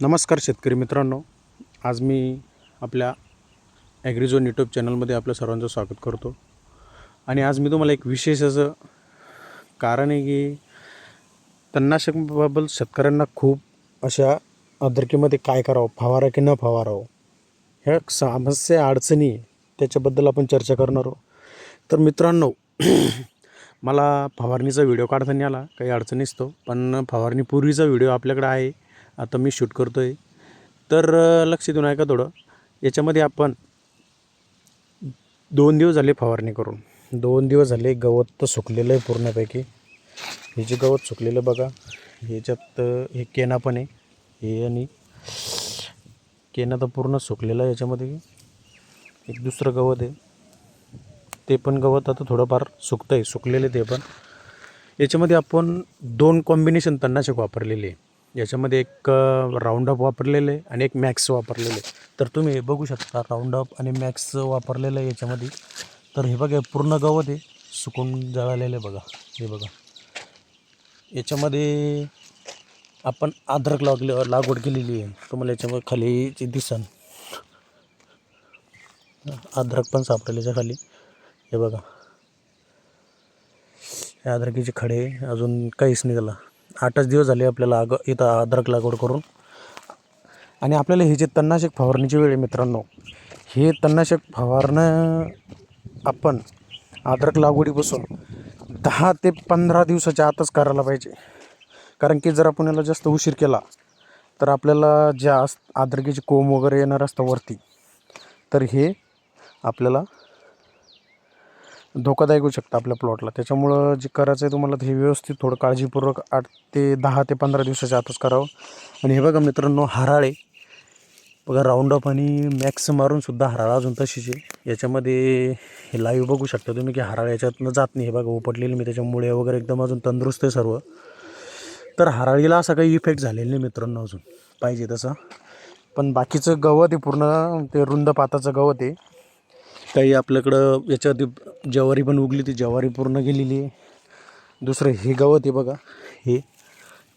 नमस्कार शेतकरी मित्रांनो. आज मी आपल्या ॲग्रिझोन यूट्यूब चॅनलमध्ये आपलं सर्वांचं स्वागत करतो. आणि आज मी तुम्हाला एक विशेष असं कारण आहे की तणनाशकबाबत शेतकऱ्यांना खूप अशा अद्रकीमध्ये काय करावं फवारा की न फवारावं ह्या समस्या अडचणी आहे, त्याच्याबद्दल आपण चर्चा करणार आहोत. तर मित्रांनो मला फवारणीचा व्हिडिओ काढताना आला काही अडचणीच तो पण फवारणीपूर्वीचा व्हिडिओ आपल्याकडे आहे. आता मी शूट करतो आहे तर लक्ष देऊन ऐका थोडं. याच्यामध्ये आपण दोन दिवस झाले फवारणी करून. दोन दिवस झाले गवत तर सुकलेलं आहे पूर्णपैकी. हे जे गवत सुकलेलं बघा ह्याच्यात हे केना पण आहे. हे आणि केना तर पूर्ण सुकलेलं आहे याच्यामध्ये. एक दुसरं गवत आहे. ते पण गवत आता थोडंफार सुकतं आहे सुकलेले ते पण. याच्यामध्ये आपण दोन कॉम्बिनेशन तणनाशक वापरलेले आहे. याच्यामध्ये एक राऊंडअप वापरलेलं आहे आणि एक मॅक्स वापरलेलं आहे. तर तुम्ही हे बघू शकता राऊंडअप आणि मॅक्स वापरलेलं आहे याच्यामध्ये. तर हे बघा पूर्ण गवत आहे. सुकून जळालेलं आहे बघा. हे बघा. याच्यामध्ये आपण अद्रक लागले लागवड केलेली आहे. तुम्हाला याच्यामध्ये खाली जे दिसन. अद्रक पण सापडेल याच्या खाली. हे बघा. या अद्रकीचे खडे अजून काहीच निघाला आठच दिवस झाले आपल्याला अग इथं अद्रक लागवड करून. आणि आपल्याला हे जे तणनाशक फवारणीची वेळ आहे मित्रांनो हे तणनाशक फवारणं आपण अद्रक लागवडीपासून दहा ते पंधरा दिवसाच्या आतच करायला पाहिजे. कारण की जर आपण याला जास्त उशीर केला तर आपल्याला ज्या अस- अद्रकीचे कोंब वगैरे येणार असतं वरती तर हे आपल्याला धोकादायक होऊ शकतं आपल्या प्लॉटला त्याच्यामुळं जे करायचं आहे तुम्हाला ते हे व्यवस्थित थोडं काळजीपूर्वक आठ ते दहा ते पंधरा दिवसाच्या आतच करावं. आणि हे बघा मित्रांनो हराळे. बघा राऊंडअप आणि मॅक्स मारूनसुद्धा हराळा हराळ अजून तशीच आहे. याच्यामध्ये हे लाईव्ह बघू शकता तुम्ही की हराळ याच्यातनं जात नाही. हे बघा उपटलेली मी त्याच्यामुळे वगैरे एकदम अजून तंदुरुस्त आहे सर्व. तर हराळीला असा काही इफेक्ट झालेला नाही मित्रांनो अजून. पाहिजे तसं. पण बाकीचं गवत आहे पूर्ण ते रुंद पाताचं गवत आहे. काही आपल्याकडं याच्यावरती ज्वारी पण उगली ती ज्वारी पूर्ण गेलेली आहे. दुसरं हे गवत आहे बघा. हे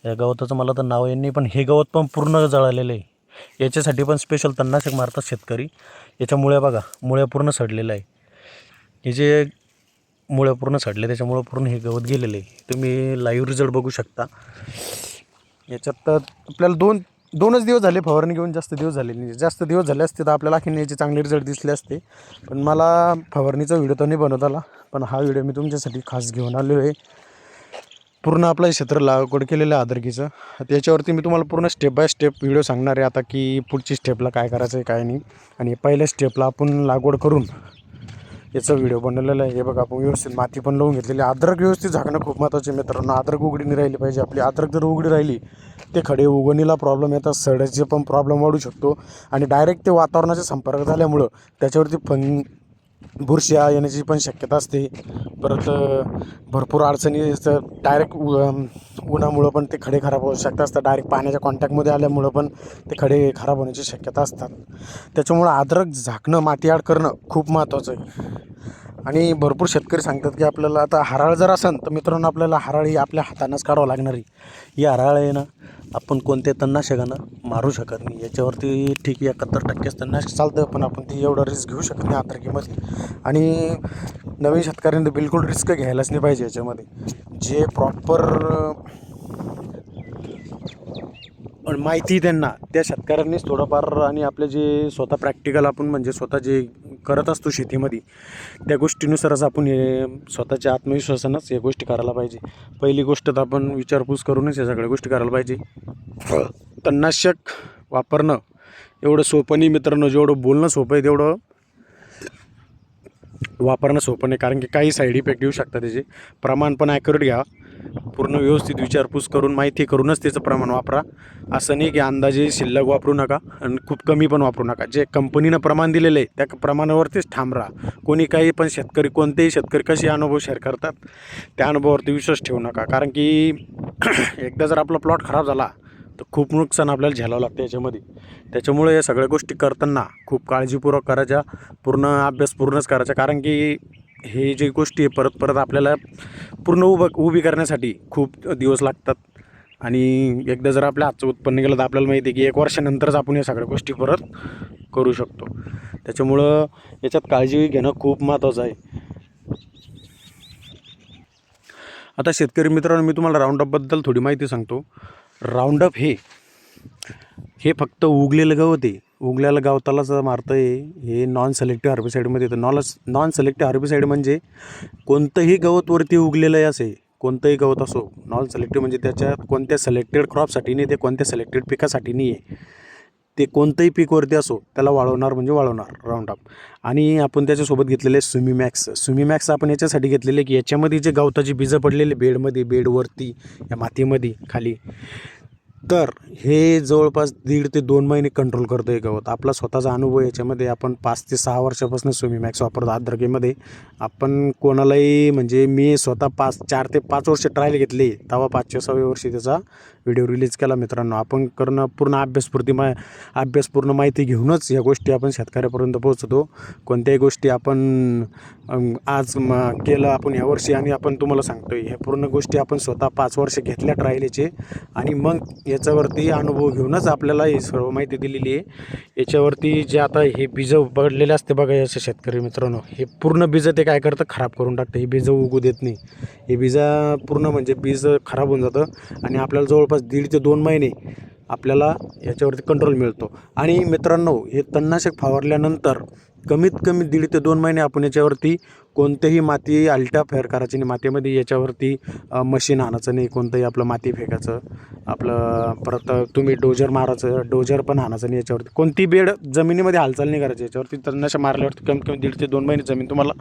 या गवताचं मला तर नाव यांनी नाही पण हे गवत पण पूर्ण जळालेलं आहे. याच्यासाठी पण स्पेशल तणनाशक मारतात शेतकरी. याच्या मुळ्या बघा मुळ्या पूर्ण सडलेलं आहे. हे जे मुळ्या पूर्ण सडले त्याच्यामुळं पूर्ण हे गवत गेलेलं आहे. तुम्ही लाईव्ह रिझल्ट बघू शकता. याच्यात तर आपल्याला दोन दोनच दिवस झाले फवारणी घेऊन जास्त दिवस झाले नाही. जास्त दिवस झाले असते तर आपल्याला आणखीन याचे चांगले रिझल्ट दिसले असते. पण मला फवारणीचा व्हिडिओ तर नाही बनवता आला. पण हा व्हिडिओ मी तुमच्यासाठी खास घेऊन आलो आहे. पूर्ण आपलं क्षेत्र लागवड केलेलं आहे आदरकीचं त्याच्यावरती मी तुम्हाला पूर्ण स्टेप बाय स्टेप व्हिडिओ सांगणार आहे आता की पुढची स्टेपला काय करायचं आहे काय नाही. आणि पहिल्या स्टेपला आपण लागवड करून याचा व्हिडिओ बनवलेला आहे. हे बघा आपण व्यवस्थित माती पण लावून घेतलेली अद्रक व्यवस्थित झाकणं खूप महत्त्वाचे मित्रांनो. अद्रक उघडी नाही राहिली पाहिजे. आपली अद्रक जर उघडी राहिली ते खडे उगवणीला प्रॉब्लेम येतात. सड्याचे पण प्रॉब्लेम वाढू शकतो. आणि डायरेक्ट ते वातावरणाच्या संपर्क झाल्यामुळं त्याच्यावरती फंग बुरशी येण्याची पण शक्यता असते. परत भरपूर अडचणी डायरेक्ट उन्हामुळं पण ते खडे खराब होऊ शकतात. असतात. डायरेक्ट पाण्याच्या कॉन्टॅक्टमध्ये आल्यामुळं पण ते खडे खराब होण्याची शक्यता असतात. त्याच्यामुळं अद्रक झाकणं मातीआड करणं खूप महत्त्वाचं आहे. आणि भरपूर शेतकरी सांगतात की आपल्याला आता हराळ जर असेल तर मित्रांनो आपल्याला हराळ ही आपल्या हातानंच काढावं लागणार आहे. ही हराळ आहे ना आपण कोणत्या तणनाशकानं मारू शकत नाही. याच्यावरती ठीक आहे एकाहत्तर टक्केच तणनाशक चालतं पण आपण ती एवढं रिस्क घेऊ शकत नाही अद्रकीमध्ये आणि नवीन शेतकऱ्यांनी बिलकुल रिस्क घ्यायलाच नाही पाहिजे याच्यामध्ये. जे प्रॉपर पण माहिती त्यांना त्या शेतकऱ्यांनीच थोडंफार आणि आपले जे स्वतः प्रॅक्टिकल आपण म्हणजे स्वतः जे करत असतो शेतीमध्ये. त्या गोष्टीनुसारच आपण हे स्वतःच्या आत्मविश्वासानंच या गोष्टी करायला पाहिजे. पहिली गोष्ट तर आपण विचारपूस करूनच या सगळ्या गोष्टी करायला पाहिजे. तणनाशक वापरणं एवढं सोपं नाही मित्रांनो जेवढं बोलणं सोपं आहे तेवढं वापरणं सोपं नाही. कारण की काही साईड इफेक्ट येऊ शकतात त्याचे. प्रमाण पण ॲक्युरेट घ्या. पूर्ण व्यवस्थित विचारपूस करून माहिती करूनच त्याचं प्रमाण वापरा. असं नाही की अंदाजे शिल्लक वापरू नका आणि खूप कमी पण वापरू नका. जे कंपनीनं प्रमाण दिलेलं आहे त्या प्रमाणावरतीच ठाम राहा. कोणी काही पण शेतकरी कोणतेही शेतकरी कसे अनुभव शेअर करतात त्या अनुभवावरती विश्वास ठेवू नका. कारण की एकदा जर आपला प्लॉट खराब झाला तर खूप नुकसान आपल्याला झेलावं लागतं याच्यामध्ये. त्याच्यामुळे या सगळ्या गोष्टी करताना खूप काळजीपूर्वक करायच्या पूर्ण अभ्यास पूर्णच करायचा. कारण की हे जे गोष्टी आहे परत परत आपल्याला पूर्ण उभं उभी करण्यासाठी खूप दिवस लागतात. आणि एकदा जर आपल्या हातचं उत्पन्न गेलं तर आपल्याला माहिती आहे की एक वर्षानंतरच आपण या सगळ्या गोष्टी परत करू शकतो. त्याच्यामुळं याच्यात काळजी घेणं खूप महत्त्वाचं आहे. आता शेतकरी मित्रांनो मी तुम्हाला राऊंडअपबद्दल थोडी माहिती सांगतो. राऊंडअप हे. हे फक्त उगलेलं गवत आहे उगलेलं गवतालाच मारतं आहे हे नॉन सिलेक्टिव्ह हार्बिसाईडमध्ये येतं नॉन नॉन सिलेक्टिव्ह हार्बिसाईड म्हणजे कोणतंही गवत वरती उगलेलं आहे असे कोणतंही गवत असो. नॉन सिलेक्टिव्ह म्हणजे त्याच्यात कोणत्या सिलेक्टेड क्रॉपसाठी नाही ते कोणत्या सिलेक्टेड पिकासाठी नाही आहे. ते कोणतंही पीकवरती असो त्याला वाळवणार म्हणजे वाळवणार राऊंडअप आणि आपण त्याच्यासोबत घेतलेले सुमीमॅक्स सुमीमॅक्स आपण याच्यासाठी घेतलेले की याच्यामध्ये जे गवताची बीजं पडलेले बेडमध्ये बेडवरती या मातीमध्ये खाली. तर हे जवळपास दीड ते दोन महिने कंट्रोल करतं आहे गवत. आपला स्वतःचा अनुभव याच्यामध्ये आपण पाच ते सहा वर्षापासून सुमीमॅक्स वापरतो अद्रकेमध्ये आपण कोणालाही म्हणजे मी स्वतः पाच चार ते पाच वर्ष ट्रायल घेतली तेव्हा पाचव्या सहाव्या वर्षी त्याचा व्हिडिओ रिलीज केला मित्रांनो. आपण करणं पूर्ण अभ्यासपूर्ती मा अभ्यासपूर्ण माहिती घेऊनच या गोष्टी आपण शेतकऱ्यापर्यंत पोहोचतो. कोणत्याही गोष्टी आपण आज म केलं आपण यावर्षी आणि आपण तुम्हाला सांगतो आहे ह्या पूर्ण गोष्टी आपण स्वतः पाच वर्ष घेतल्या ट्रायलीचे आणि मग याच्यावरती अनुभव घेऊनच आपल्याला ही सर्व माहिती दिलेली आहे. याच्यावरती जे आता हे बीजं पडलेले असते बघा याचे शेतकरी मित्रांनो हे पूर्ण बीजं ते काय करतं? खराब करून टाकतं. हे बीजं उगू देत नाही. हे बीजा पूर्ण म्हणजे बीज खराब होऊन जातं आणि आपल्याला जवळपास दीड ते दोन महिने आपल्याला याच्यावरती कंट्रोल मिळतो. आणि मित्रांनो हे तणनाशक फवारल्यानंतर कमीत कमी दीड ते दोन महिने आपण याच्यावरती कोणतेही माती आलटा फेर करायची नाही. मातीमध्ये याच्यावरती मशीन आणायचं नाही. कोणतंही आपलं माती फेकायचं आपलं परत तुम्ही डोजर मारायचं डोजर पण आणायचं नाही याच्यावरती. कोणती बेड जमिनीमध्ये हालचाल नाही करायची याच्यावरती. तणनाशक मारल्यावरती कमीत कमी दीड ते दोन महिने जमीन तुम्हाला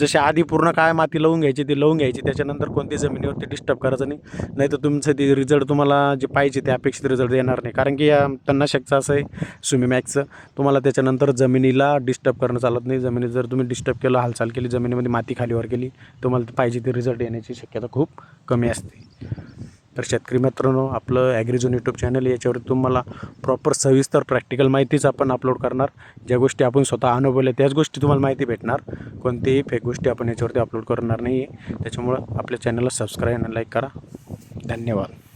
जशी आधी पूर्ण काय माती लावून घ्यायची ती लावून घ्यायची. त्याच्यानंतर कोणती जमिनीवरती डिस्टर्ब करायचं नाही. नाही तर तुमचं ते रिझल्ट तुम्हाला जे पाहिजे ते अपेक्षित रिझल्ट येणार नाही. कारण की या तणनाशकचं असं आहे सुमीमॅक्सचं तुम्हाला त्याच्यानंतर जमिनीला डिस्टर्ब करणं चालत नाही. जमिनीत जर तुम्ही डिस्टर्ब केलं हालचाल केली जमिनीमध्ये माती खालीवर केली तुम्हाला पाहिजे ते रिझल्ट येण्याची शक्यता खूप कमी असते. तर शेतकरी मित्रांनो आपलं ॲग्रिझोन यूट्यूब चॅनल याच्यावर तुम्हाला प्रॉपर सविस्तर प्रॅक्टिकल माहितीच आपण अपलोड करणार. ज्या गोष्टी आपण स्वतः अनुभवल्या त्याच गोष्टी तुम्हाला माहिती भेटणार. कोणतीही फेक गोष्टी आपण याच्यावरती अपलोड करणार नाही आहे त्याच्यामुळं आपल्या चॅनलला सबस्क्राईब आणि लाईक करा. धन्यवाद.